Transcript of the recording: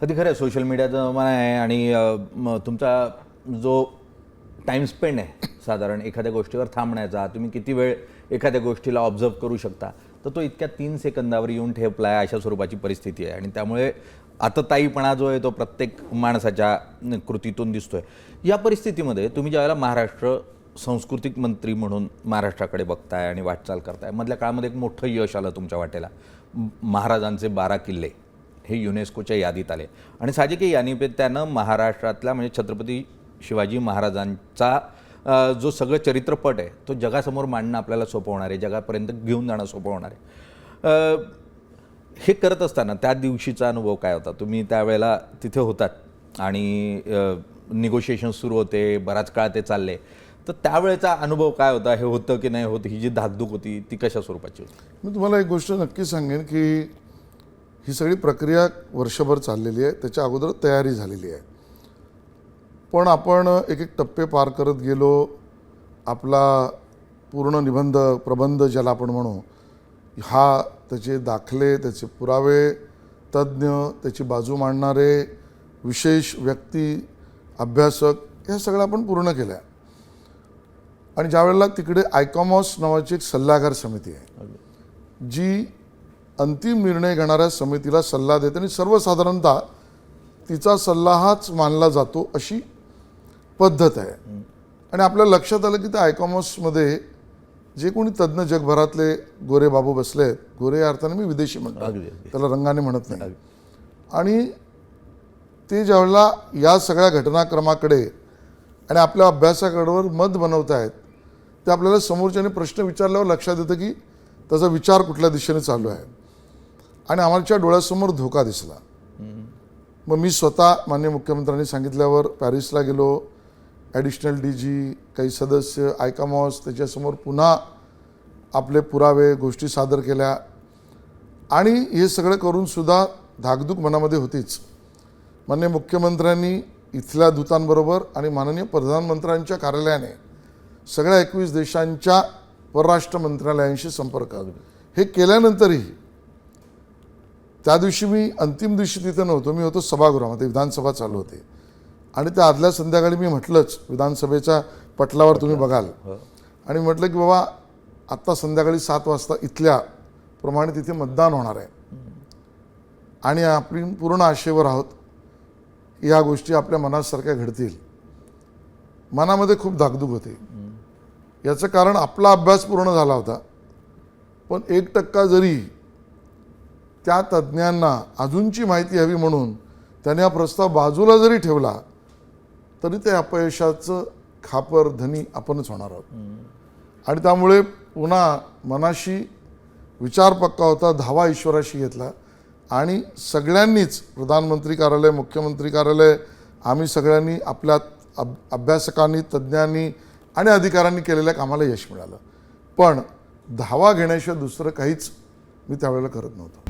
कधी खरं सोशल मीडियाचा जमाना आहे आणि तुमचा जो टाईम स्पेंड आहे साधारण एखाद्या गोष्टीवर थांबण्याचा तुम्ही किती वेळ एखाद्या गोष्टीला ऑब्झर्व करू शकता तर तो इतक्या तीन सेकंदावर येऊन ठेपला आहे अशा स्वरूपाची परिस्थिती आहे. आणि त्यामुळे आतताईपणा जो आहे तो प्रत्येक माणसाच्या कृतीतून कृतीतून दिसतोय. या परिस्थितीमध्ये तुम्ही ज्यावेळेला महाराष्ट्र सांस्कृतिक मंत्री म्हणून महाराष्ट्राकडे बघताय आणि वाटचाल करताय मधल्या काळामध्ये एक मोठं यश आलं तुमच्या वाटेला. महाराजांचे बारा किल्ले. हे युनेस्कोच्या यादीत आले. आणि साहजिक या निमित्तानं महाराष्ट्रातल्या म्हणजे छत्रपती शिवाजी महाराजांचा जो सगळं चरित्रपट आहे तो जगासमोर मांडणं आपल्याला सोपं होणार आहे जगापर्यंत घेऊन जाणं सोपं होणार आहे हे करत असताना त्या दिवशीचा अनुभव काय होता? तुम्ही त्यावेळेला तिथे होतात आणि निगोशिएशन सुरू होते बराच काळ ते चालले. तर त्यावेळेचा अनुभव काय होता? हे होतं की नाही होतं? ही जी धाकधूक होती ती कशा स्वरूपाची होती? मी तुम्हाला एक गोष्ट नक्की सांगेन की ही सगळी प्रक्रिया वर्षभर चाललेली आहे. त्याच्या अगोदर तयारी झालेली आहे. पण आपण एक एक टप्पे पार करत गेलो. आपला पूर्ण निबंध प्रबंध ज्याला आपण म्हणू हा त्याचे दाखले त्याचे पुरावे तज्ज्ञ त्याची बाजू मांडणारे विशेष व्यक्ती अभ्यासक ह्या सगळं आपण पूर्ण केलं आहे आणि ज्यावेळेला तिकडे आयकॉमॉस नावाची एक सल्लागार समिती आहे जी अंतिम निर्णय घेणाऱ्या समितीला सल्ला देते आणि सर्वसाधारणतः तिचा सल्ला हाच मानला जातो अशी पद्धत आहे. आणि आपल्या लक्षात आलं की त्या आयकॉमॉसमध्ये जे कोणी तज्ज्ञ जगभरातले गोरे बाबू बसले आहेत गोरे या अर्थाने मी विदेशी म्हणतो. त्याला रंगाने म्हणत नाही. आणि ते ज्यावेळेला या सगळ्या घटनाक्रमाकडे आणि आपल्या अभ्यासाकडवर मत बनवत आहेत ते आपल्याला समोरच्याने प्रश्न विचारल्यावर लक्षात येतं की त्याचा विचार कुठल्या दिशेने चालू आहे. आणि आमच्या डोळ्यासमोर धोका दिसला. मग मी स्वतः मान्य मुख्यमंत्र्यांनी सांगितल्यावर पॅरिसला गेलो. ॲडिशनल डी जी काही सदस्य आयकामॉस त्याच्यासमोर पुन्हा आपले पुरावे गोष्टी सादर केल्या. आणि हे सगळं करूनसुद्धा धाकधूक मनामध्ये होतीच. मान्य मुख्यमंत्र्यांनी इथल्या दूतांबरोबर आणि माननीय प्रधानमंत्र्यांच्या कार्यालयाने सगळ्या एकवीस देशांच्या परराष्ट्र मंत्रालयांशी संपर्क हे केल्यानंतरही त्या दिवशी मी अंतिम दिवशी तिथे नव्हतो. मी होतो सभागृहामध्ये विधानसभा चालू होते. आणि त्या आदल्या संध्याकाळी मी म्हटलंच विधानसभेच्या पटलावर तुम्ही बघाल. आणि म्हटलं की बाबा आत्ता संध्याकाळी सात वाजता इथल्या प्रमाणे तिथे मतदान होणार आहे. आणि आपली पूर्ण आशेवर आहोत ह्या गोष्टी आपल्या मनासारख्या घडतील. मनामध्ये खूप धाकधूक होती. याचं कारण आपला अभ्यास पूर्ण झाला होता. पण एक टक्का जरी त्या तज्ज्ञांना अजूनची माहिती हवी म्हणून त्याने हा प्रस्ताव बाजूला जरी ठेवला तरी ते अपयशाचं खापर धनी आपणच होणार आहोत. आणि त्यामुळे पुन्हा मनाशी विचार पक्का होता धावा ईश्वराशी घेतला. आणि सगळ्यांनीच प्रधानमंत्री कार्यालय मुख्यमंत्री कार्यालय आम्ही सगळ्यांनी आपल्या अब अभ्यासकांनी तज्ज्ञांनी आणि अधिकाऱ्यांनी केलेल्या कामाला यश मिळालं. पण धावा घेण्याशिवाय दुसरं काहीच मी त्यावेळेला करत नव्हतो.